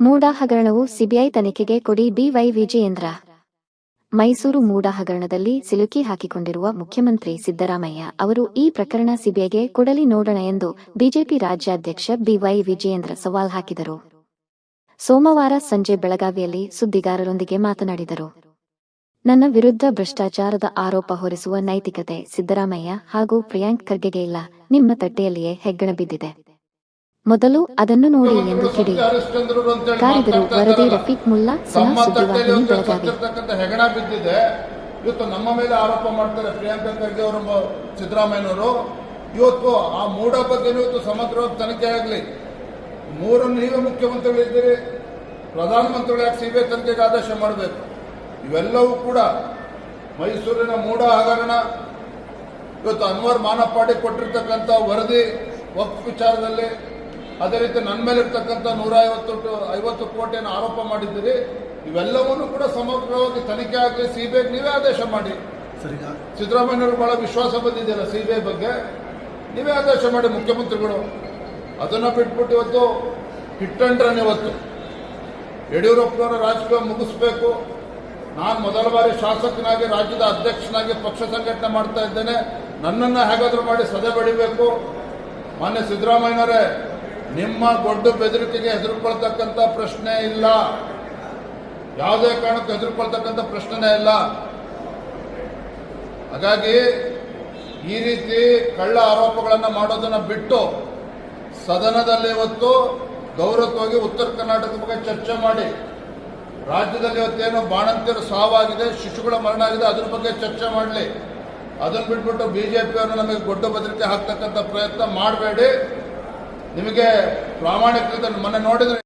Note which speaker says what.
Speaker 1: ಮೂಡ ಹಗರಣವು CBI ತನಿಖೆಗೆ ಕೊಡಿ B Y Vijayendra. Mysuru ಮೂಡ ಹಗರಣದಲ್ಲಿ ಸಿಲುಕಿ ಹಾಕಿಕೊಂಡಿರುವ ಮುಖ್ಯಮಂತ್ರಿ ಸಿದ್ದರಾಮಯ್ಯ ಅವರು ಈ ಪ್ರಕರಣ ಸಿಬಿಐಗೆ ಕೊಡಲಿ ನೋಡೋಣ ಎಂದು ಬಿಜೆಪಿ ರಾಜ್ಯಾಧ್ಯಕ್ಷ ಬಿವೈ ವಿಜಯೇಂದ್ರ ಸವಾಲ್ ಹಾಕಿದರು. ಸೋಮವಾರ ಸಂಜೆ ಬೆಳಗಾವಿಯಲ್ಲಿ ಸುದ್ದಿಗಾರರೊಂದಿಗೆ ಮಾತನಾಡಿದರು. ನನ್ನ ವಿರುದ್ಧ ಭ್ರಷ್ಟಾಚಾರದ ಆರೋಪ ಹೊರಿಸುವ ನೈತಿಕತೆ ಸಿದ್ದರಾಮಯ್ಯ ಹಾಗೂ ಪ್ರಿಯಾಂಕ್ ಖರ್ಗೆಗೆ ಇಲ್ಲ. ನಿಮ್ಮ ತಟ್ಟೆಯಲ್ಲಿಯೇ ಹೆಗ್ಗಣ ಬಿದ್ದಿದೆ. ಮೊದಲು ಅದನ್ನು ನೋಡಿ ಎಂದು ಕಿಡಿ. ಕಾರಿದರು ವರದಿ ರಫೀಕ್ ಮುಲ್ಲಾ
Speaker 2: ತಮ್ಮ
Speaker 1: ಸುದ್ದಿವಾಹಿನಿ ಬೆಳಗಾವಿ.
Speaker 2: ಹೆಗಣ ಬಿದ್ದಿದೆ. ಇವತ್ತು ನಮ್ಮ ಮೇಲೆ ಆರೋಪ ಮಾಡ್ತಾರೆ ಪ್ರಿಯಾಂಕಾ ಖರ್ಗೆ ಅವರು ಸಿದ್ದರಾಮಯ್ಯನವರು. ಇವತ್ತು ಆ ಮೂಢ ಬಗ್ಗೆ ಇವತ್ತು ಸಮಗ್ರವಾಗಿ ತನಿಖೆ ಆಗಲಿ. ಮೂರನ್ನು ನೀವೇ ಮುಖ್ಯಮಂತ್ರಿಗಳಿದ್ದೀರಿ ಪ್ರಧಾನಮಂತ್ರಿಗಳು ಯಾಕೆ ಸಿಬಿಐ ತನಿಖೆಗೆ ಆದೇಶ ಮಾಡಬೇಕು? ಇವೆಲ್ಲವೂ ಕೂಡ ಮೈಸೂರಿನ ಮೂಢ ಹಗರಣ. ಇವತ್ತು ಅನ್ವರ್ ಮಾನಪಾಡಿ ಕೊಟ್ಟಿರ್ತಕ್ಕಂಥ ವರದಿ ವಕ್ಫ್ ವಿಚಾರದಲ್ಲಿ ಅದೇ ರೀತಿ ನನ್ನ ಮೇಲೆ ಇರ್ತಕ್ಕಂಥ ನೂರ ಐವತ್ತು ಐವತ್ತು ಕೋಟಿಯನ್ನು ಆರೋಪ ಮಾಡಿದ್ದೀರಿ. ಇವೆಲ್ಲವನ್ನೂ ಕೂಡ ಸಮಗ್ರವಾಗಿ ತನಿಖೆ ಆಗಲಿ ಸಿಬಿಐಗೆ ನೀವೇ ಆದೇಶ ಮಾಡಿ.
Speaker 3: ಸಿದ್ದರಾಮಯ್ಯ
Speaker 2: ಸಿದ್ದರಾಮಯ್ಯವರು ಬಹಳ ವಿಶ್ವಾಸ ಬಂದಿದೆಯಲ್ಲ ಸಿಬಿಐ ಬಗ್ಗೆ? ನೀವೇ ಆದೇಶ ಮಾಡಿ ಮುಖ್ಯಮಂತ್ರಿಗಳು. ಅದನ್ನು ಬಿಟ್ಬಿಟ್ಟು ಇವತ್ತು ಹಿಟ್ ಅಂಡ್ ರನ್ ಇವತ್ತು. ಯಡಿಯೂರಪ್ಪನವರ ರಾಜಕೀಯ ಮುಗಿಸ್ಬೇಕು. ನಾನು ಮೊದಲ ಬಾರಿ ಶಾಸಕನಾಗಿ ರಾಜ್ಯದ ಅಧ್ಯಕ್ಷನಾಗಿ ಪಕ್ಷ ಸಂಘಟನೆ ಮಾಡ್ತಾ ಇದ್ದೇನೆ. ನನ್ನನ್ನು ಹೇಗಾದರೂ ಮಾಡಿ ಸದೆ ಬಡಿಬೇಕು ಮಾನ್ಯ ಸಿದ್ದರಾಮಯ್ಯನವರೇ ನಿಮ್ಮ ಗೊಡ್ಡು ಬೆದರಿಕೆಗೆ ಹೆದರ್ಕೊಳ್ತಕ್ಕಂಥ ಪ್ರಶ್ನೆ ಇಲ್ಲ. ಯಾವುದೇ ಕಾರಣಕ್ಕೂ ಹೆದರ್ಕೊಳ್ತಕ್ಕಂಥ ಪ್ರಶ್ನೆನೇ ಇಲ್ಲ. ಹಾಗಾಗಿ ಈ ರೀತಿ ಕಳ್ಳ ಆರೋಪಗಳನ್ನು ಮಾಡೋದನ್ನ ಬಿಟ್ಟು ಸದನದಲ್ಲಿ ಇವತ್ತು ಗೌರವವಾಗಿ ಉತ್ತರ ಕರ್ನಾಟಕದ ಬಗ್ಗೆ ಚರ್ಚೆ ಮಾಡಿ. ರಾಜ್ಯದಲ್ಲಿ ಇವತ್ತೇನು ಬಾಣಂತಿಯರು ಸಾವಾಗಿದೆ, ಶಿಶುಗಳ ಮರಣ ಆಗಿದೆ, ಅದ್ರ ಬಗ್ಗೆ ಚರ್ಚೆ ಮಾಡಲಿ. ಅದನ್ನು ಬಿಟ್ಬಿಟ್ಟು ಬಿಜೆಪಿಯವರು ನಮಗೆ ಗೊಡ್ಡ ಬೆದರಿಕೆ ಹಾಕ್ತಕ್ಕಂಥ ಪ್ರಯತ್ನ ಮಾಡಬೇಡಿ. ನಿಮಗೆ ಪ್ರಾಮಾಣಿಕತೆ ಮೊನ್ನೆ ನೋಡಿದ್ರೆ